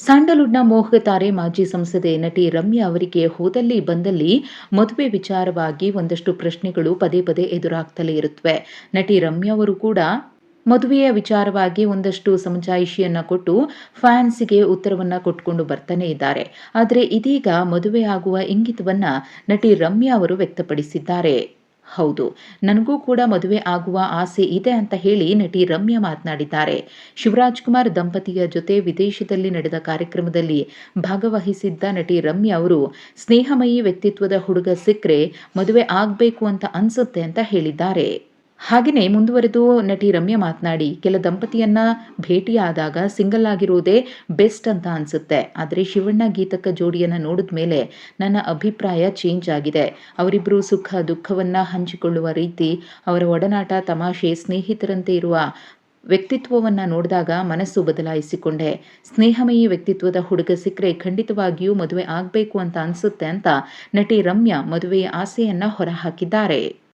ಸ್ಯಾಂಡಲ್ವುಡ್ನ ಮೋಹಕ ತಾರೆ ಮಾಜಿ ಸಂಸದೆ ನಟಿ ರಮ್ಯಾ ಅವರಿಗೆ ಹೋದಲ್ಲಿ ಬಂದಲ್ಲಿ ಮದುವೆ ವಿಚಾರವಾಗಿ ಒಂದಷ್ಟು ಪ್ರಶ್ನೆಗಳು ಪದೇ ಪದೇ ಎದುರಾಗ್ತಲೇ ಇರುತ್ತವೆ ನಟಿ ರಮ್ಯಾ ಅವರು ಕೂಡ ಮದುವೆಯ ವಿಚಾರವಾಗಿ ಒಂದಷ್ಟು ಸಮಜಾಯಿಷಿಯನ್ನು ಕೊಟ್ಟು ಫ್ಯಾನ್ಸ್ಗೆ ಉತ್ತರವನ್ನ ಕೊಟ್ಕೊಂಡು ಬರ್ತಾನೆ ಇದ್ದಾರೆ. ಆದರೆ ಇದೀಗ ಮದುವೆ ಆಗುವ ಇಂಗಿತವನ್ನ ನಟಿ ರಮ್ಯಾ ಅವರು ವ್ಯಕ್ತಪಡಿಸಿದ್ದಾರೆ. ಹೌದು. ನನಗೂ ಕೂಡ ಮದುವೆ ಆಗುವ ಆಸೆ ಇದೆ ಅಂತ ಹೇಳಿ ನಟಿ ರಮ್ಯಾ ಮಾತನಾಡಿದ್ದಾರೆ. ಶಿವರಾಜ್ ಕುಮಾರ್ ದಂಪತಿಯ ಜೊತೆ ವಿದೇಶದಲ್ಲಿ ನಡೆದ ಕಾರ್ಯಕ್ರಮದಲ್ಲಿ ಭಾಗವಹಿಸಿದ್ದ ನಟಿ ರಮ್ಯಾ ಅವರು, ಸ್ನೇಹಮಯಿ ವ್ಯಕ್ತಿತ್ವದ ಹುಡುಗ ಸಿಕ್ಕರೆ ಮದುವೆ ಆಗಬೇಕು ಅಂತ ಅನ್ಸುತ್ತೆ ಅಂತ ಹೇಳಿದ್ದಾರೆ. ಹಾಗೆಯೇ ಮುಂದುವರೆದು ನಟಿ ರಮ್ಯಾ ಮಾತನಾಡಿ, ಕೆಲ ದಂಪತಿಯನ್ನ ಭೇಟಿಯಾದಾಗ ಸಿಂಗಲ್ ಆಗಿರುವುದೇ ಬೆಸ್ಟ್ ಅಂತ ಅನ್ಸುತ್ತೆ. ಆದರೆ ಶಿವಣ್ಣ ಗೀತಕ್ಕ ಜೋಡಿಯನ್ನು ನೋಡಿದ ಮೇಲೆ ನನ್ನ ಅಭಿಪ್ರಾಯ ಚೇಂಜ್ ಆಗಿದೆ. ಅವರಿಬ್ಬರು ಸುಖ ದುಃಖವನ್ನ ಹಂಚಿಕೊಳ್ಳುವ ರೀತಿ ಅವರ ಒಡನಾಟ, ತಮಾಷೆ, ಸ್ನೇಹಿತರಂತೆ ಇರುವ ವ್ಯಕ್ತಿತ್ವವನ್ನು ನೋಡಿದಾಗ ಮನಸ್ಸು ಬದಲಾಯಿಸಿಕೊಂಡೆ. ಸ್ನೇಹಮಯಿ ವ್ಯಕ್ತಿತ್ವದ ಹುಡುಗ ಸಿಕ್ಕರೆ ಖಂಡಿತವಾಗಿಯೂ ಮದುವೆ ಆಗಬೇಕು ಅಂತ ಅನಿಸುತ್ತೆ ಅಂತ ನಟಿ ರಮ್ಯಾ ಮದುವೆಯ ಆಸೆಯನ್ನ ಹೊರಹಾಕಿದ್ದಾರೆ.